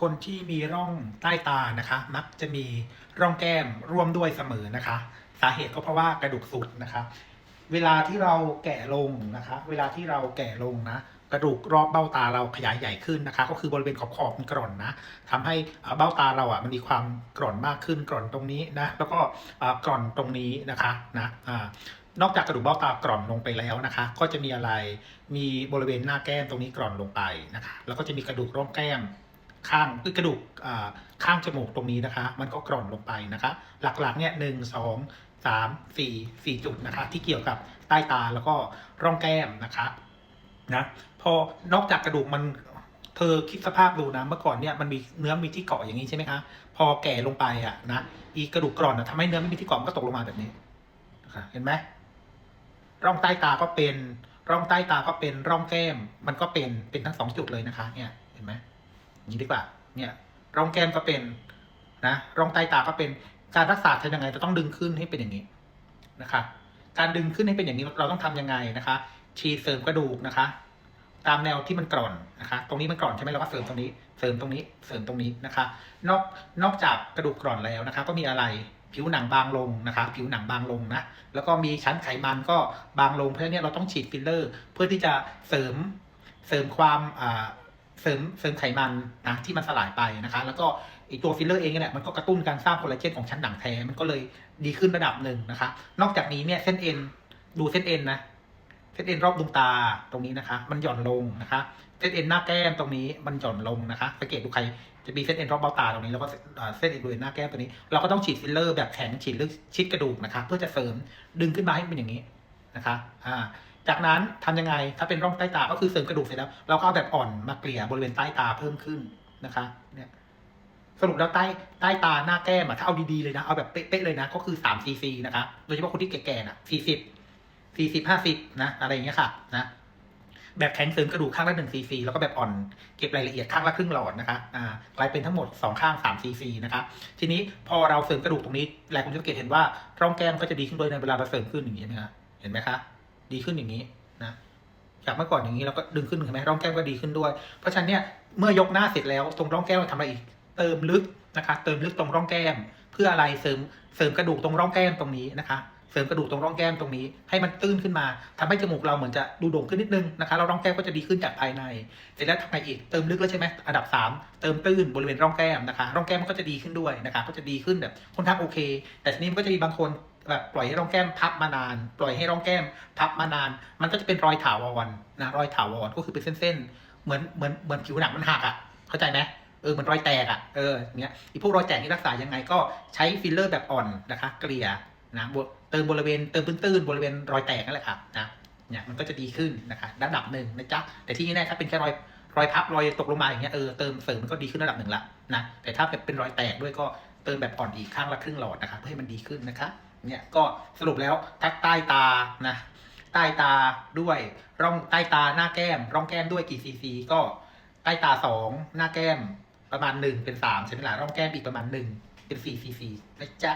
คนที่มีร่องใต้ตานะคะ มักจะมีร่องแก้มร่วมด้วยเสมอนะคะ สาเหตุก็เพราะว่ากระดูกสุดนะคะ เวลาที่เราแก่ลงนะคะ เวลาที่เราแก่ลงนะกระดูกรอบเบ้าตาเราขยายใหญ่ขึ้นนะคะ ก็คือบริเวณขอบขอบๆมันกร่อนนะทำให้เบ้าตาเราอะมันมีความกร่อนมากขึ้นกร่อนตรงนี้นะแล้วก็กร่อนตรงนี้นะคะนะนอกจากกระดูกเบ้าตากร่อนลงไปแล้วนะคะ ก็จะมีอะไรมีบริเวณหน้าแก้มตรงนี้กร่อนลงไปนะคะ แล้วก็จะมีกระดูกร่องแก้ม ข้างคือกระดูกข้างจมูกตรงนี้นะคะ มันก็กร่อนลงไปนะคะ หลักๆเนี่ยหนึ่งสองสามสี่สี่จุดนะคะ ที่เกี่ยวกับใต้ตาแล้วก็ร่องแก้มนะคะนะพอนอกจากกระดูกมันเธอคิดสภาพดูนะเมื่อก่อนเนี่ยมันมีเนื้อมีที่เกาะอย่างนี้ใช่ไหมคะพอแก่ลงไปอะนะอีกระดูกกร่อนนะทำให้เนื้อไม่มีที่เกาะมันก็ตกลงมาแบบนี้นะคะเห็นไหมร่องใต้ตาก็เป็นร่องใต้ตาก็เป็นร่องแก้ม มันก็เป็นเป็นทั้งสองจุดเลยนะคะ เนี่ยเห็นไหม นี้ดีกว่าเนี่ยร่องแก้มก็เป็นนะร่องใต้ตาก็เป็นการรักษาทำยังไงเราต้องดึงขึ้นให้เป็นอย่างนี้นะคะ การดึงขึ้นให้เป็นอย่างนี้เราต้องทำยังไงนะคะฉีดเสริมกระดูกนะคะ ตามแนวที่มันกร่อนนะคะ ตรงนี้มันกร่อนใช่ไหมเราก็เสริมตรงนี้ เสริมตรงนี้เสริมตรงนี้นะคะ นอกนอกจากกระดูกกร่อนแล้วนะคะ ก็มีอะไรผิวหนังบางลงนะคะ ผิวหนังบางลงนะแล้วก็มีชั้นไขมันก็บางลงเพราะนั้นเนยเราต้องฉีดฟิลเลอร์ เพื่อที่จะเสริมเสริมความอ่า เสริมเสริมไขมันนะที่มันสลายไปนะคะ แล้วก็ไอีตัวฟิลเลอร์เองเนี่ยมันก็กระตุ้นการสร้างคอลลาเจนของชั้นหนังแท้มันก็เลยดีขึ้นระดับหนึ่งนะคะ นอกจากนี้เนี่ยเส้นเอ็นดูเส้นเอ็นนะเส้นเอ็นรอบดวงตาตรงนี้นะคะ มันหย่อนลงนะคะเส้นเอ็นหน้าแก้มตรงนี้มันหย่อนลงนะคะสังเกตดูใครจะมีเส้นเอ็นรอบเบ้าตาตรงนี้แล้วก็เอ่อเส้นเอ็นบริเวณหน้าแก้มตัวนี้ เราก็ต้องฉีดฟิลเลอร์แบบแข็งฉีดลึกชิดกระดูกนะคะ เพื่อจะเสริมดึงขึ้นมาให้เป็นอย่างนี้นะคะ อ่า จากนั้นทำยังไงถ้าเป็นร่องใต้ตาก็คือเสริมกระดูกเสร็จแล้ว เราก็เอาแบบอ่อนมาเกลี่ยบริเวณใต้ตาเพิ่มขึ้นนะคะ เนี่ยสรุปแล้วใต้ใต้ตาหน้าแก้มอะถ้าเอาดีๆเลยนะ เอาแบบเป๊ะๆเลยนะ ก็คือ3ซีซีนะคะ โดยเฉพาะคนที่แก่ๆน่ะ40 40 50นะ อะไรอย่างเงี้ยค่ะนะแบบแข็งเสริมกระดูกข้างละ1ซีซีแล้วก็แบบอ่อนเก็บรายละเอียดข้างละครึ่งหลอดนะคะอ่ากลายเป็นทั้งหมด 2 ข้าง3ซีซีนะคะ ทีนี้พอเราเสริมกระดูกตรงนี้หลายคนจะสังเกตเห็นว่าร่องแก้มก็จะดีขึ้นโดยในเวลาเราเสริมขึ้นอย่างนี้ใช่ไหมคะเห็นไหมคะ ดีขึ้นอย่างนี้นะจากเมื่อก่อนอย่างนี้เราก็ดึงขึ้นเห็นไหมร่องแก้มก็ดีขึ้นด้วย เพราะฉะนั้นเนี่ยเมื่อยกหน้าเสร็จแล้วตรงร่องแก้มเราทำอะไรอีก เติมลึกนะคะ เติมลึกตรงร่องแก้ม เพื่ออะไรเสริมเสริมกระดูกตรงร่องแก้มตรงนี้นะคะ เสริมกระดูกตรงร่องแก้มตรงนี้ ให้มันตื้นขึ้นมาทำให้จมูกเราเหมือนจะดูโด่งขึ้นนิดนึงนะคะแล้วร่องแก้มก็จะดีขึ้นจากภายใน เสร็จแล้วทำไงอีกเติมลึกแล้วใช่ไหมอันดับสามเติมตื้นบริเวณร่องแก้มนะคะ ร่องแก้มมันก็จะดีขึ้นด้วยนะคะ ก็จะดีขึ้นแบบค่อนข้างโอเค แต่ทีนี้มันก็จะมีบางคน แบบปล่อยให้ร่องแก้มพับมานาน ปล่อยให้ร่องแก้มพับมานาน มันก็จะเป็นรอยถาวรนะรอยถาวรก็คือเป็นเส้นๆเหมือนเหมือนเหมือนผิวหนังมันหักอะเข้าใจไหมเออเหมือนรอยแตกอะเออเงี้ยอีพวกรอยแตกนี่รักษายังไงก็ใช้ฟิลเลอร์แบบอ่อนนะคะเกลี่ยนะเติมบริเวณเติมตื้นๆบริเวณรอยแตกนั่นแหละครับนะเนี่ยมันก็จะดีขึ้นนะคะระดับหนึ่งนะจ๊ะแต่ที่แน่ๆถ้าเป็นแค่รอยรอยพับรอยตกลงมาอย่างเงี้ยเออเติมเสริมมันก็ดีขึ้นระดับหนึ่งละนะแต่ถ้าเป็นรอยแตกด้วยก็เติมแบบอ่อนอีกข้างละครึ่งหลอดนะคะเพื่อให้มันดีขึ้นนะคะ เนี่ยก็สรุปแล้วทักใต้ตานะใต้ตาด้วยร่องใต้ตาหน้าแก้ม ร่องแก้มด้วยกี่ซีซีก็ใต้ตาสองหน้าแก้มประมาณหนึ่งเป็นสามใช่ไหมล่ะร่องแก้มอีกประมาณหนึ่งเป็นสี่ซีซีนะจ๊ะ